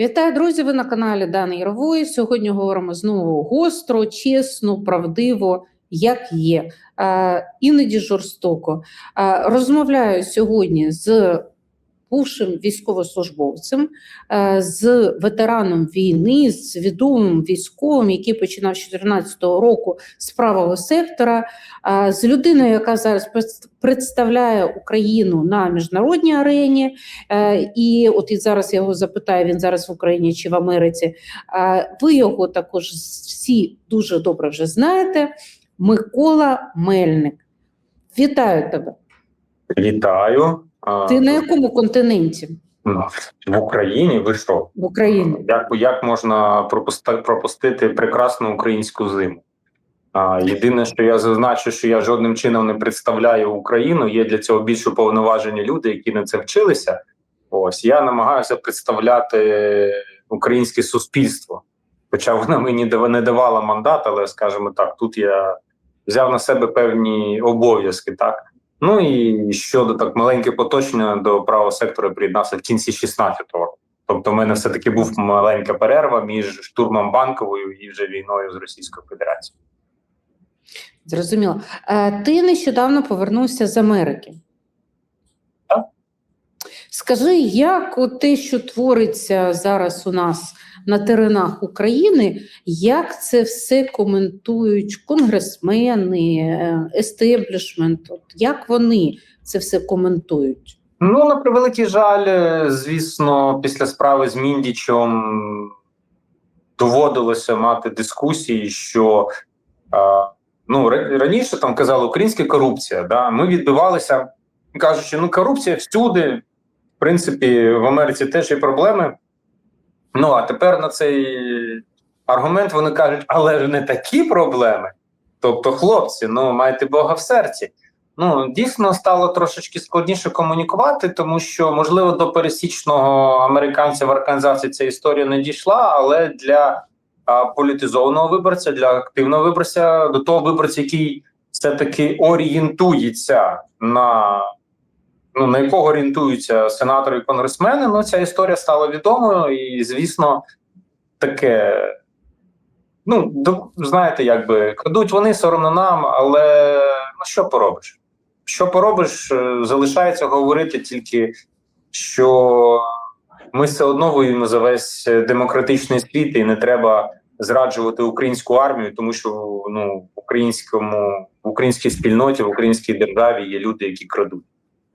Вітаю, друзі! Ви на каналі Дани Ярової. Сьогодні говоримо знову гостро, чесно, правдиво, як є, е, іноді жорстоко. Е, розмовляю сьогодні з бувшим військовослужбовцем, е, з ветераном війни, з відомим військовим, який починав з 2014 року з правого сектора, е, з людиною, яка зараз представляє Україну на міжнародній арені. Е, І от і зараз я його запитаю, він зараз в Україні чи в Америці. Ви його також всі дуже добре вже знаєте. Микола Мельник. Вітаю тебе. Вітаю. А, Ти на якому континенті в Україні. Ви що? в Україні? Як, як можна пропусти, пропустити прекрасну українську зиму? А, єдине, що я зазначу, що я жодним чином не представляю Україну. Є для цього більш уповноважені люди, які на це вчилися. Ось я намагаюся представляти українське суспільство. Хоча вона мені не давала мандат, але скажімо так, тут я взяв на себе певні обов'язки, так. Ну і щодо так маленьке поточення до правого сектору приєднався в кінці 16-го року. Тобто, в мене все таки був маленька перерва між штурмом банковою і вже війною з Російською Федерацією. Зрозуміло. Е, Ти нещодавно повернувся з Америки. Скажи, як те, що твориться зараз у нас на теренах України, як це все коментують конгресмени, е, естеблішмент? От як вони це все коментують? Ну на превеликий жаль, е, звісно, після справи з Міндічем доводилося мати дискусії, що е, ну раніше там казали українська корупція. Да? Ми відбивалися, кажучи, ну корупція всюди. Принципі, в Америці теж є проблеми. Ну а тепер на цей аргумент вони кажуть, але ж не такі проблеми. Тобто, хлопці, ну майте Бога в серці. Ну дійсно стало трошечки складніше комунікувати, тому що можливо до пересічного американця в Арканзасі ця історія не дійшла, але для а, політизованого виборця, для активного виборця, до того виборця, який все таки орієнтується на ну на якого орієнтуються сенатори і конгресмени. Ну ця історія стала відомою, і звісно, таке. Ну, знаєте, якби крадуть вони соромно нам, але ну що поробиш? Що поробиш, е, залишається говорити тільки, що ми все одно воюємо за весь е, демократичний світ, і не треба зраджувати українську армію, тому що ну в українському в українській спільноті, в українській державі є люди, які крадуть.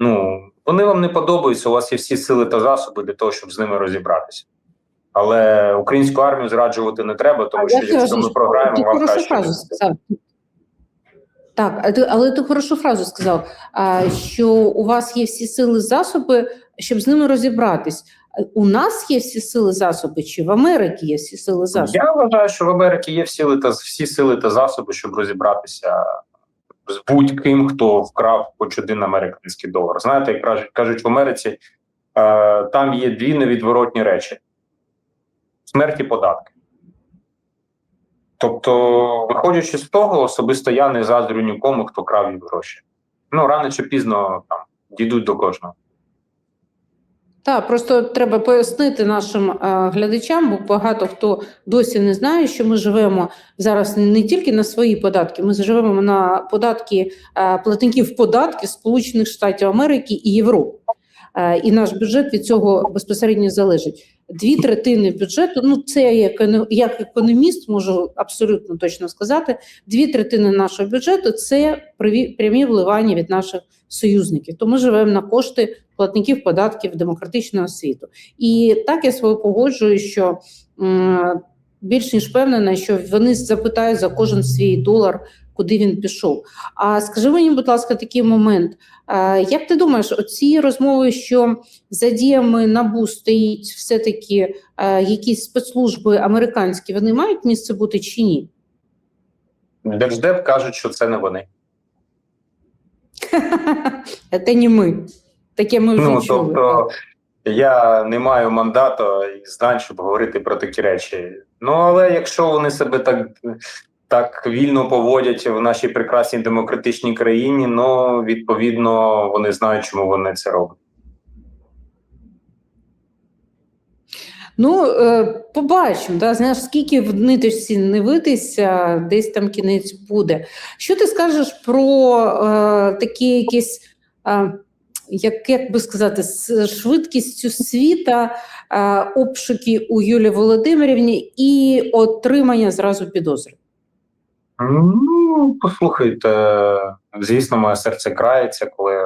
Ну вони вам не подобаються. У вас є всі сили та засоби для того, щоб з ними розібратися. Але українську армію зраджувати не треба, тому що якщо кажу, ми програємо, ти вам краще. фразу не сказав. Так, а ти- але ти хорошу фразу сказав, що у вас є всі сили засоби, щоб з ними розібратись. У нас є всі сили засоби, чи в Америці є всі сили засоби? Я вважаю, що в Америці є всі сили та всі сили та засоби, щоб розібратися з будь-ким, хто вкрав хоч один американський долар. Знаєте, як кажуть, в Америці, е, там є дві невідворотні речі: смерть і податки. Тобто, виходячи з того, особисто я не заздрю нікому, хто крав їх гроші. Ну, рано чи пізно там дійдуть до кожного. Так, просто треба пояснити нашим е, глядачам, бо багато хто досі не знає, що ми живемо зараз не тільки на свої податки, ми живемо на податки е, платників податків Сполучених Штатів Америки і Європи. Е, і наш бюджет від цього безпосередньо залежить. Дві третини бюджету, ну це я як, економіст можу абсолютно точно сказати. Дві третини нашого бюджету це прямі вливання від наших союзників. То ми живемо на кошти платників податків демократичного світу. І так я свою погоджую, що більш ніж впевнена, що вони запитають за кожен свій долар, куди він пішов. А скажи мені, будь ласка, такий момент. Як ти думаєш, оці розмови, що за діями набу стоїть все-таки якісь спецслужби американські, вони мають місце бути чи ні? Держдеп кажуть, що це не вони. Це не ми. Таке ми вже Ну чули. тобто я не маю мандату і знань, щоб говорити про такі речі. Ну але якщо вони себе так так вільно поводять в нашій прекрасній демократичній країні, ну відповідно вони знають, чому вони це роблять. Ну, е, побачимо, да? знаєш, скільки в ниточці не витися, десь там кінець буде. Що ти скажеш про е, такі якісь, е, як, як би сказати, з швидкістю світа, е, обшуки у Юлії Володимирівні і отримання зразу підозри? Ну, послухайте, звісно, моє серце крається, коли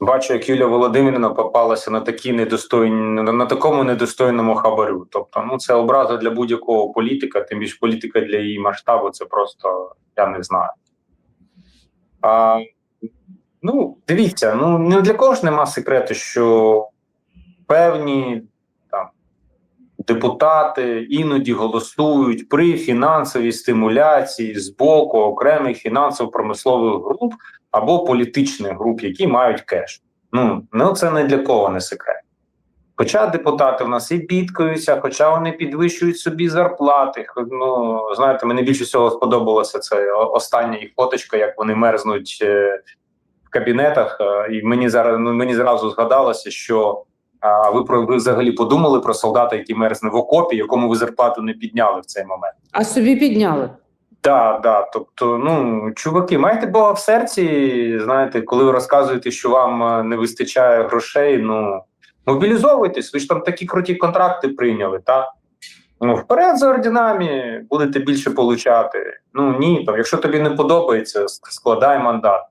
бачу, як Юлія Володимирівна попалася на такі недостойні, на, такому недостойному хабарю. Тобто, ну це образа для будь-якого політика, тим більше політика для її масштабу, це просто я не знаю. А, ну, дивіться, ну не для кого ж нема секрету, що певні депутати іноді голосують при фінансовій стимуляції з боку окремих фінансово-промислових груп або політичних груп, які мають кеш. Ну, ну це не для кого не секрет. Хоча депутати в нас і бідкаються, хоча вони підвищують собі зарплати. Ну, знаєте, мені більше всього сподобалося це остання їх фоточка, як вони мерзнуть е, в кабінетах. Е, І мені зараз ну, мені зразу згадалося, що а ви про ви взагалі подумали про солдата, який мерзне в окопі, якому ви зарплату не підняли в цей момент? А собі підняли. Так, да, тобто, ну чуваки, майте Бога в серці. Знаєте, коли ви розказуєте, що вам е, не вистачає грошей, ну мобілізовуйтесь, ви ж там такі круті контракти прийняли, так? Ну, вперед за орденами будете більше получати. Ну ні, там, якщо тобі не подобається, складай мандат.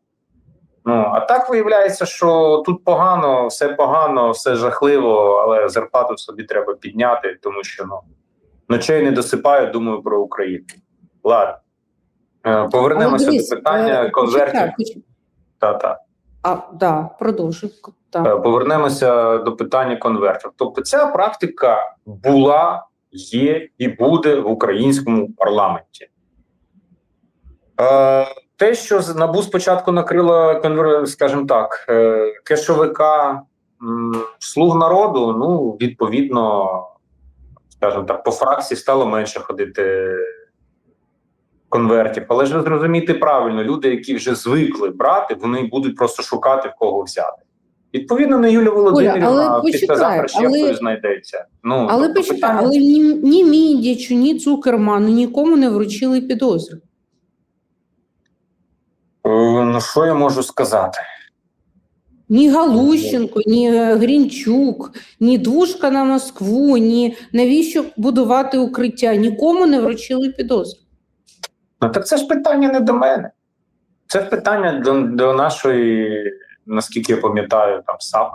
Ну, а так виявляється, що тут погано, все погано, все жахливо, але зарплату собі треба підняти, тому що ну, ночей не досипаю, думаю про Україну. Ладно. Е, Повернемося дивись, до питання е, конвертів. Та-та. А, да, продовжуй. Так. Е, Повернемося до питання конвертів. Тобто, ця практика була, є і буде в українському парламенті. Е, те, що НАБУ спочатку накрила скажімо так, е, кешовика слуг народу, ну, відповідно, скажімо так, по фракції стало менше ходити конвертів. Але ж ви зрозумієте правильно, люди, які вже звикли брати, вони будуть просто шукати в кого взяти. Відповідно, на Юлія Володимирівна після але- хтось знайдеться. Ну, Але тобто почекай, питання- але ні, ні Міндічу, ні Цукерману нікому не вручили підозри. Ну, що я можу сказати? Ні Галущенко, ні е, Грінчук, ні Двушка на Москву, ні навіщо будувати укриття. Нікому не вручили підозри. Ну так це ж питання не до мене. Це питання до, до нашої, наскільки я пам'ятаю, там САП.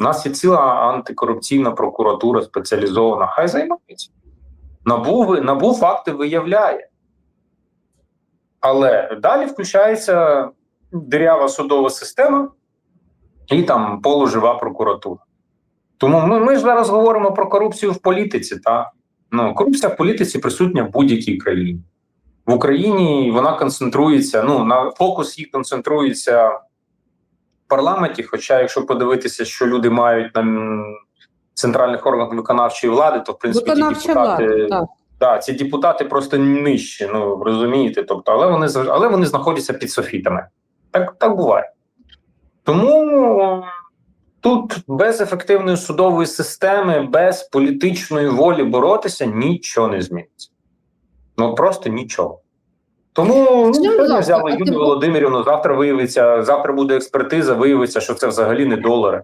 У нас є ціла антикорупційна прокуратура спеціалізована. Хай займається. НАБУ, ви- НАБУ факти виявляє. Але далі включається дирява судова система і там полужива прокуратура. Тому ми, ми ж зараз говоримо про корупцію в політиці. Та? Ну, корупція в політиці присутня в будь-якій країні. В Україні вона концентрується. Ну на фокус їх концентрується в парламенті. Хоча, якщо подивитися, що люди мають на центральних органах виконавчої влади, то в принципі ті Виконавча депутати, влада. Так. Да, ці депутати просто нижчі. Ну розумієте, тобто, але вони але вони знаходяться під софітами. Так, так буває. Тому тут без ефективної судової системи, без політичної волі боротися нічого не зміниться. Ну просто нічого. Тому ну, сьогодні взяли Юлію Володимирівну, завтра виявиться, завтра буде експертиза, виявиться, що це взагалі не долари.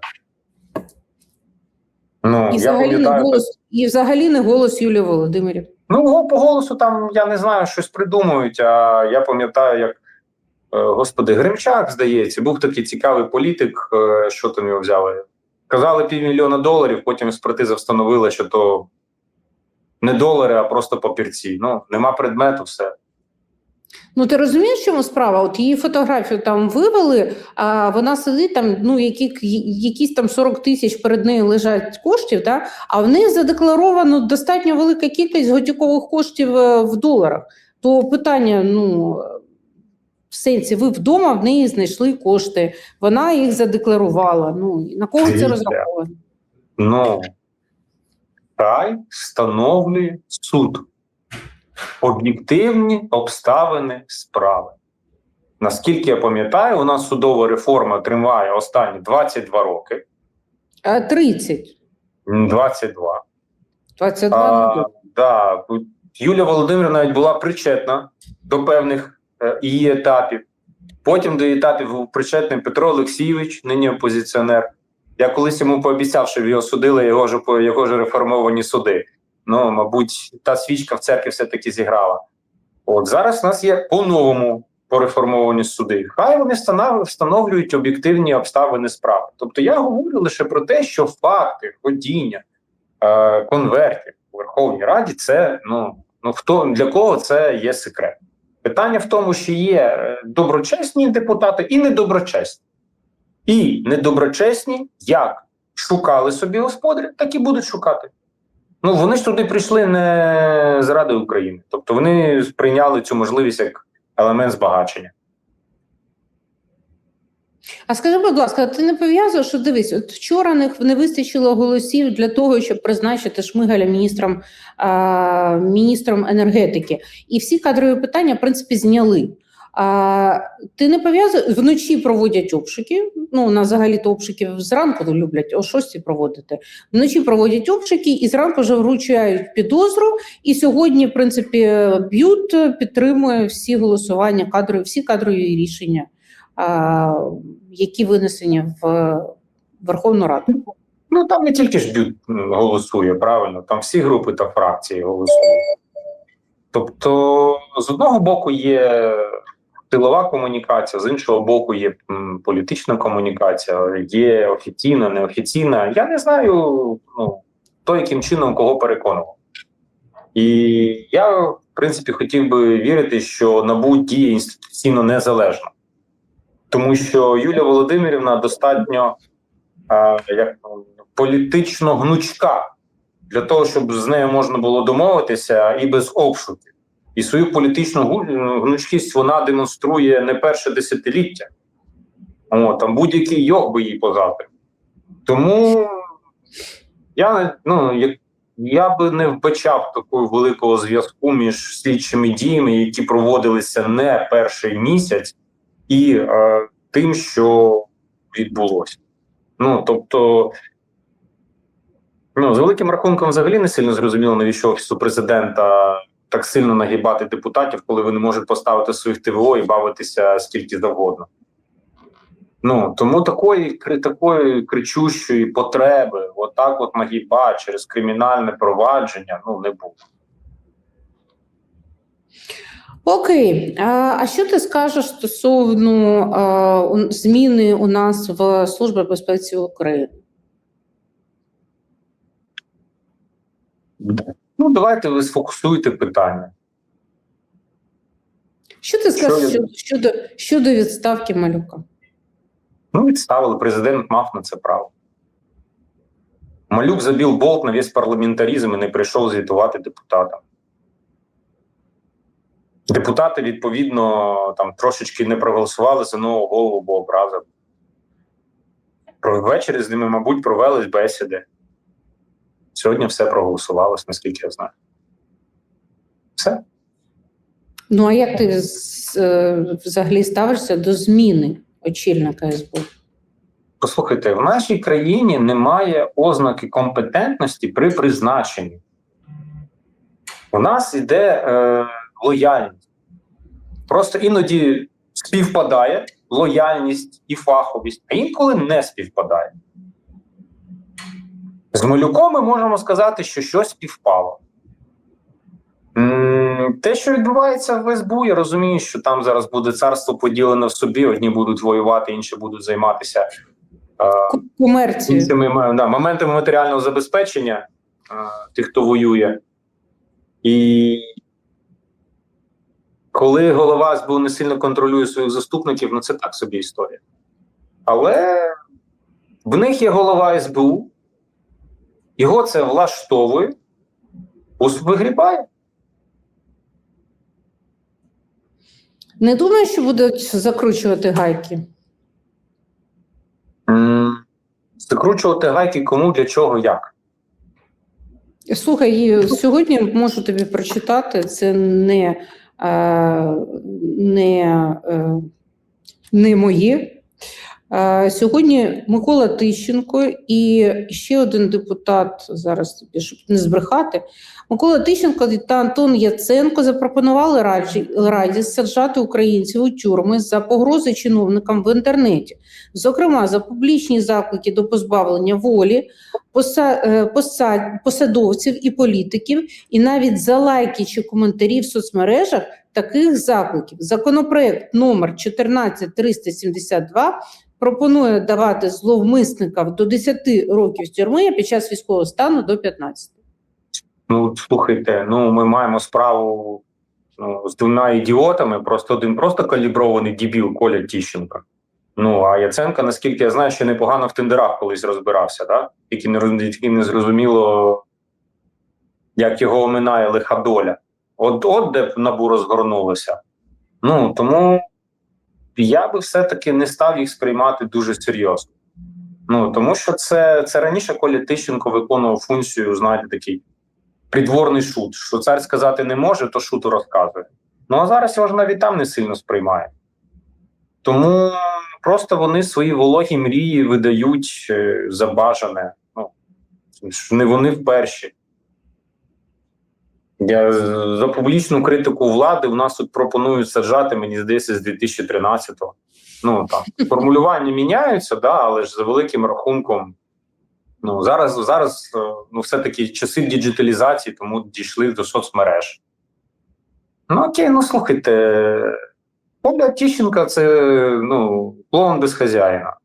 Ну, І я взагалі, не голос, і взагалі не голос Юлії Володимирівни. Ну, го- по голосу там я не знаю, щось придумують. А я пам'ятаю, як е, господи, Гримчак, здається, був такий цікавий політик. е, Що там його взяли? Казали півмільйона доларів, потім експертиза встановила, що то не долари, а просто папірці. Ну, нема предмету, все. Ну ти розумієш, в чому справа? От її фотографію там вивели, а вона сидить там, ну які, якісь там 40 тисяч перед нею лежать коштів, да? а в неї задекларовано достатньо велика кількість готівкових коштів е, в доларах. То питання, ну в сенсі, ви вдома в неї знайшли кошти, вона їх задекларувала. Ну на кого це розраховано? Ну, хай встановлює суд. Об'єктивні обставини справи. Наскільки я пам'ятаю, у нас судова реформа триває останні 22 роки. А 30. 22. 22 А, ну, да, Юлія Володимирівна навіть була причетна до певних е, її етапів. Потім до етапів був причетний Петро Олексійович, нині опозиціонер. Я колись йому пообіцяв, що його судили його ж його ж реформовані суди. Ну, мабуть, та свічка в церкві все-таки зіграла. От зараз у нас є по-новому пореформовані суди. Хай вони встановлюють об'єктивні обставини справи. Тобто я говорю лише про те, що факти ходіння е, конвертів у Верховній Раді це ну, ну хто для кого це є секрет. Питання в тому, що є е, доброчесні депутати і недоброчесні. І недоброчесні як шукали собі господаря, так і будуть шукати. Ну вони ж туди прийшли не заради України. Тобто вони сприйняли цю можливість як елемент збагачення. А скажи, будь ласка, ти не пов'язував, що дивись, от вчора не, не вистачило голосів для того, щоб призначити Шмигаля міністром, а, міністром енергетики. І всі кадрові питання, в принципі, зняли. А, ти не пов'язуєш, вночі проводять обшуки. Ну, у нас взагалі-то обшуки зранку люблять о 6 проводити. Вночі проводять обшуки і зранку вже вручають підозру. І сьогодні, в принципі, б'ют підтримує всі голосування, кадрові, всі кадрові рішення а, які винесені в Верховну Раду. Ну там не тільки ж бют голосує, правильно, там всі групи та фракції голосують. Тобто, з одного боку є тилова комунікація, з іншого боку, є політична комунікація, є офіційна, неофіційна. Я не знаю, ну, хто яким чином кого переконував. І я, в принципі, хотів би вірити, що НАБУ діє інституційно незалежно. Тому що Юлія Володимирівна достатньо а, як політично гнучка для того, щоб з нею можна було домовитися і без обшуків. І свою політичну гу- гнучкість вона демонструє не перше десятиліття. О, там будь-який йог би їй позати. Тому я, ну, як, я би не вбачав такого великого зв'язку між слідчими діями, які проводилися не перший місяць, і е, тим, що відбулося. Ну тобто, ну з великим рахунком, взагалі не сильно зрозуміло, навіщо офісу президента так сильно нагибати депутатів, коли вони можуть поставити своїх ТВО і бавитися скільки завгодно. Ну тому такої такої кричущої потреби, отак, от нагіба через кримінальне провадження, ну не було. Окей, а що ти скажеш стосовно зміни у нас в Службі безпеці України? Ну давайте ви сфокусуйте питання. Що ти скажеш Що я- щодо, щодо, відставки малюка? Ну, відставили, президент мав на це право. Малюк забив болт на весь парламентаризм і не прийшов звітувати депутатам. Депутати, відповідно, там трошечки не проголосували за нового голову, бо образив. Ввечері з ними, мабуть, провелись бесіди. Сьогодні все проголосувалось, наскільки я знаю. Все. Ну а як ти взагалі ставишся до зміни очільника СБУ? Послухайте, в нашій країні немає ознаки компетентності при призначенні. У нас іде е, лояльність. Просто іноді співпадає лояльність і фаховість, а інколи не співпадає. З Малюком ми можемо сказати, що щось співпало. Те, що відбувається в СБУ, я розумію, що там зараз буде царство поділене в собі, одні будуть воювати, інші будуть займатися е, м- да, моментами матеріального забезпечення е, тих, хто воює. І коли голова СБУ не сильно контролює своїх заступників, ну це так собі історія. Але в них є голова СБУ, його це влаштовує, вигрібає. Не думаю, що будуть закручувати гайки. М, Закручувати гайки кому, для чого, як. Слухай, сьогодні можу тобі прочитати. Це не, е, не, е, не моє. Е, Сьогодні Микола Тищенко і ще один депутат, зараз щоб не збрехати, Микола Тищенко та Антон Яценко запропонували Раді, Раді саджати українців у тюрми за погрози чиновникам в інтернеті, зокрема за публічні заклики до позбавлення волі, поса- е, посадовців і політиків, і навіть за лайки чи коментарі в соцмережах таких закликів. Законопроект номер 14372 пропонує давати зловмисникам до 10 років тюрми а під час військового стану до 15. Ну, слухайте, ну ми маємо справу ну, з двома ідіотами, просто один просто калібрований дібіл Коля Тіщенко. Ну а Яценко, наскільки я знаю, ще непогано в тендерах колись розбирався, да? тільки не тільки не зрозуміло, як його оминає лиха доля. От, от де б набу розгорнулося. Ну тому я би все-таки не став їх сприймати дуже серйозно. Ну тому що це, це раніше Коля Тищенко виконував функцію, знаєте, такий придворний шут. Що цар сказати не може, то шуту розказує. Ну а зараз його ж навіть там не сильно сприймає. Тому просто вони свої вологі мрії видають е, за бажане. Ну, не вони вперші. Я за публічну критику влади у нас тут пропонують саджати, мені здається, з 2013-го. Ну там формулювання міняються, да, але ж за великим рахунком Ну зараз зараз е, ну все-таки часи діджиталізації, тому дійшли до соцмереж. Ну окей, ну слухайте, Оля Тіщенка це ну, клоун без хазяїна.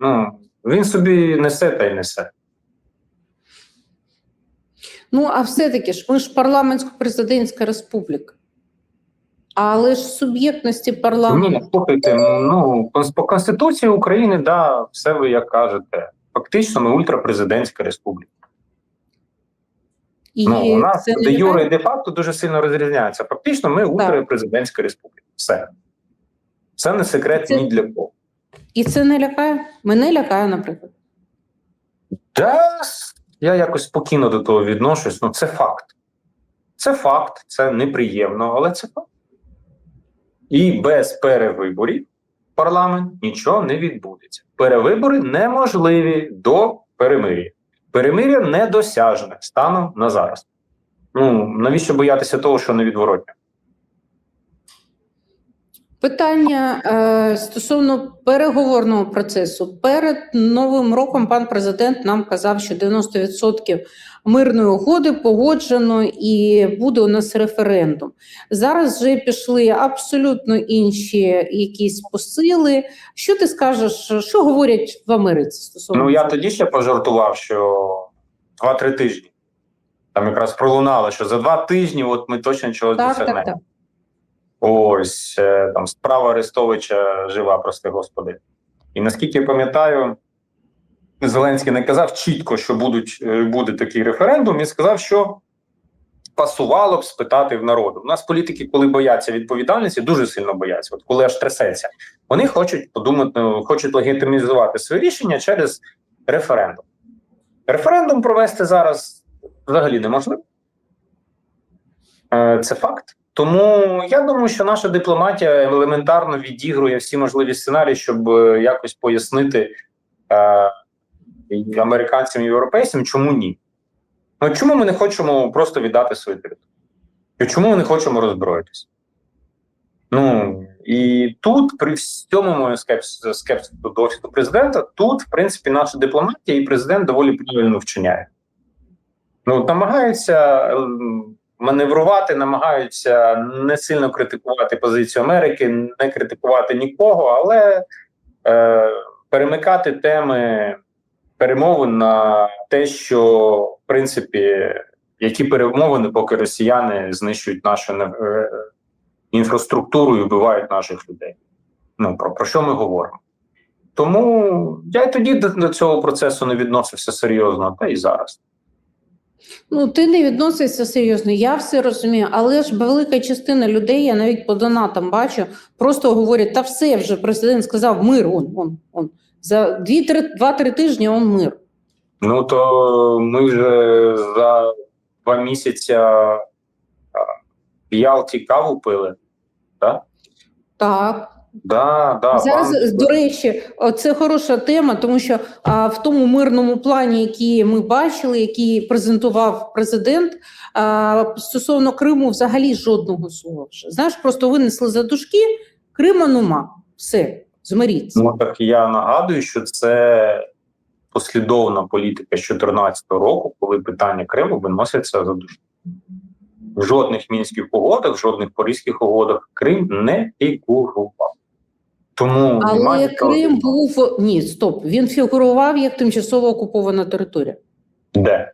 Ну, він собі несе та й несе. Ну, а все-таки ж ми ж парламентсько-президентська республіка. Але ж суб'єктності парламенту. Ні, слухайте, ну по Конституції України, да, все ви як кажете. Фактично, ми ультрапрезидентська республіка. І Ну, у нас це де юре і де факто дуже сильно розрізняється. Фактично, ми ультрапрезидентська республіка. Все. Це не секрет Це- ні для кого. І це не лякає? Мене лякає, наприклад. Та я якось спокійно до того відношусь. Ну, це факт. Це факт, це неприємно, але це факт. І без перевиборів парламент нічого не відбудеться. Перевибори неможливі до перемир'я. Перемир'я недосяжне станом на зараз. Ну навіщо боятися того, що невідворотне? Питання е, стосовно переговорного процесу. Перед новим роком пан президент нам казав, що 90% мирної угоди погоджено і буде у нас референдум. Зараз вже пішли абсолютно інші якісь посили. Що ти скажеш, що говорять в Америці стосовно Ну я тоді ще пожартував, що 2-3 тижні. Там якраз пролунало, що за два тижні от ми точно чогось так, досягнемо. так, так. Ось е, там справа Арестовича жива, прости господи. І наскільки я пам'ятаю, Зеленський не казав чітко, що будуть, е, буде такий референдум. Він сказав, що пасувало б спитати в народу. У нас політики, коли бояться відповідальності, дуже сильно бояться. От коли аж трясеться, вони хочуть подумати, хочуть легітимізувати своє рішення через референдум. Референдум провести зараз взагалі неможливо. Е, Це факт. Тому я думаю, що наша дипломатія елементарно відігрує всі можливі сценарії, щоб е, якось пояснити е, американцям і європейцям, чому ні. Ну чому ми не хочемо просто віддати свою територію? І чому ми не хочемо роззброїтися? Ну і тут, при всьому моєму скепсису до офісу президента, тут, в принципі, наша дипломатія і президент доволі правильно вчиняє. Ну, намагаються ем, маневрувати, намагаються не сильно критикувати позицію Америки, не критикувати нікого, але е, перемикати теми перемовин на те, що в принципі які перемовини, поки росіяни знищують нашу е, інфраструктуру і вбивають наших людей. Ну про, про що ми говоримо? Тому я й тоді до, цього процесу не відносився серйозно, та і зараз. Ну, ти не відносишся серйозно, я все розумію, але ж велика частина людей, я навіть по донатам бачу, просто говорять, та все вже президент сказав мир, он, он, он. За 2-3 тижні он мир. Ну то ми вже за два місяці в Ялті каву пили, так? Так, Да, да, Зараз, пан- до речі, це хороша тема, тому що а, в тому мирному плані, який ми бачили, який презентував президент, а, стосовно Криму взагалі жодного слова вже. Знаєш, просто винесли за дужки, Крима нема. Все, змиріться. Ну так я нагадую, що це послідовна політика з 2014 року, коли питання Криму виносяться за душу. В жодних мінських угодах, в жодних паризьких угодах Крим не фігурував. Тому Але немає Крим був ні, стоп. Він фігурував як тимчасово окупована територія. де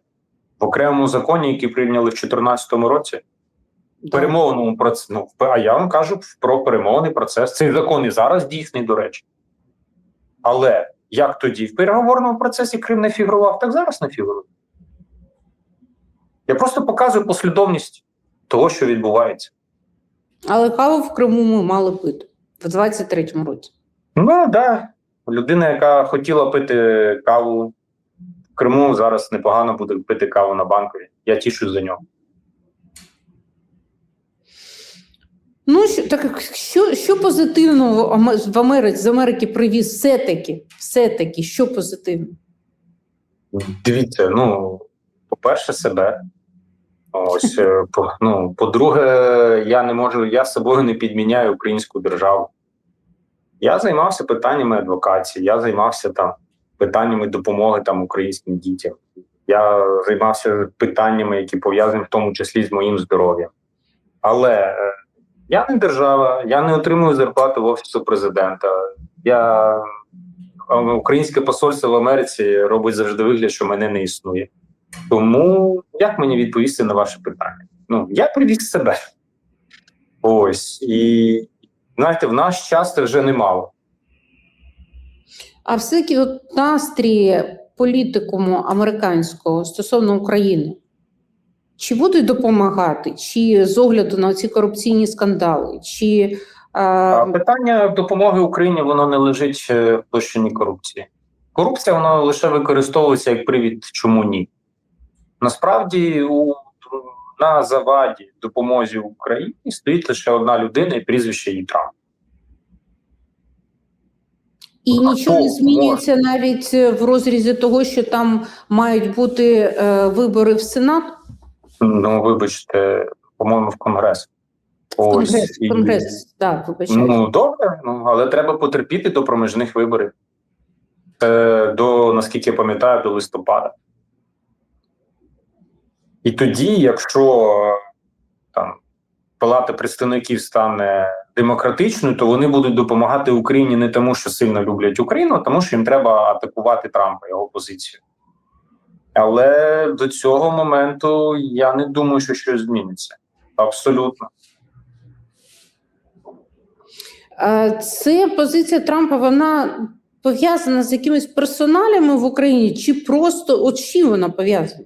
в окремому законі, який прийняли в 2014 році, в перемовному процесі. Ну, а я вам кажу про перемовний процес. Цей закон і зараз дійсний, до речі. Але як тоді в переговорному процесі Крим не фігурував, так зараз не фігурує. Я просто показую послідовність того, що відбувається. Але каву в Криму ми мали пити в 23-му році. Ну так, да. людина, яка хотіла пити каву в Криму, зараз непогано буде пити каву на банкові. Я тішусь за нього. Ну так що, що позитивного в Америці з Америки привіз все-таки, все-таки, що позитивно? Дивіться, ну, по-перше, себе. Ось, е, ну, по-друге, я не можу, я собою не підміняю українську державу. Я займався питаннями адвокації, я займався там питаннями допомоги там українським дітям. Я займався питаннями, які пов'язані в тому числі з моїм здоров'ям. Але е, я не держава, я не отримую зарплату в офісу президента. Я українське посольство в Америці робить завжди вигляд, що мене не існує. Тому як мені відповісти на ваше питання? Ну, я привіз себе. Ось. І знаєте, в наш час це вже немало. А все-таки от настрій політикуму американського стосовно України, чи будуть допомагати, чи з огляду на ці корупційні скандали, чи А а, питання допомоги Україні воно не лежить е, в площині корупції. Корупція вона лише використовується як привід, чому ні. Насправді, у, на заваді допомозі Україні стоїть лише одна людина, і прізвище її Трамп. і А нічого не змінюється навіть е, в розрізі того, що там мають бути е, вибори в Сенат? Ну, вибачте, по-моєму, в Конгрес. Ось, Конгрес, і- Конгрес, так, вибачаю. Ну, добре, ну, але треба потерпіти до проміжних виборів. Це до, наскільки я пам'ятаю, до листопада. І тоді, якщо там Палата представників стане демократичною, то вони будуть допомагати Україні не тому, що сильно люблять Україну, а тому, що їм треба атакувати Трампа, його позицію. Але до цього моменту я не думаю, що щось зміниться. Абсолютно. Е, Це позиція Трампа, вона пов'язана з якимись персоналями в Україні, чи просто от чим вона пов'язана?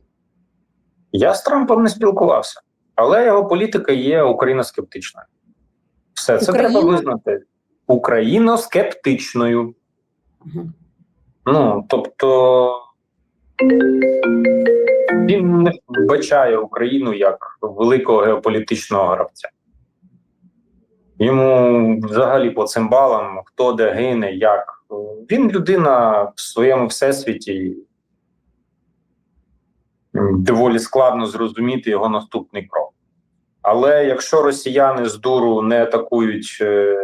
Я з Трампом не спілкувався, але його політика є україноскептичною. Все це Україна? треба визнати. Україноскептичною. Ага. Ну, тобто він не вбачає Україну як великого геополітичного гравця. Йому взагалі по цим балам, хто де гине, як. Він людина в своєму всесвіті. Доволі складно зрозуміти його наступний крок. Але якщо росіяни з дуру не атакують е,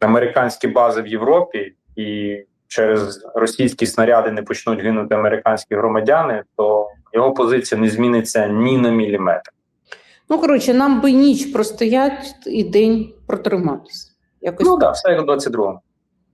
американські бази в Європі і через російські снаряди не почнуть гинути американські громадяни, то його позиція не зміниться ні на міліметр. Ну, коротше, нам би ніч простоять і день протриматися. Якось Ну так, все як у 22-му.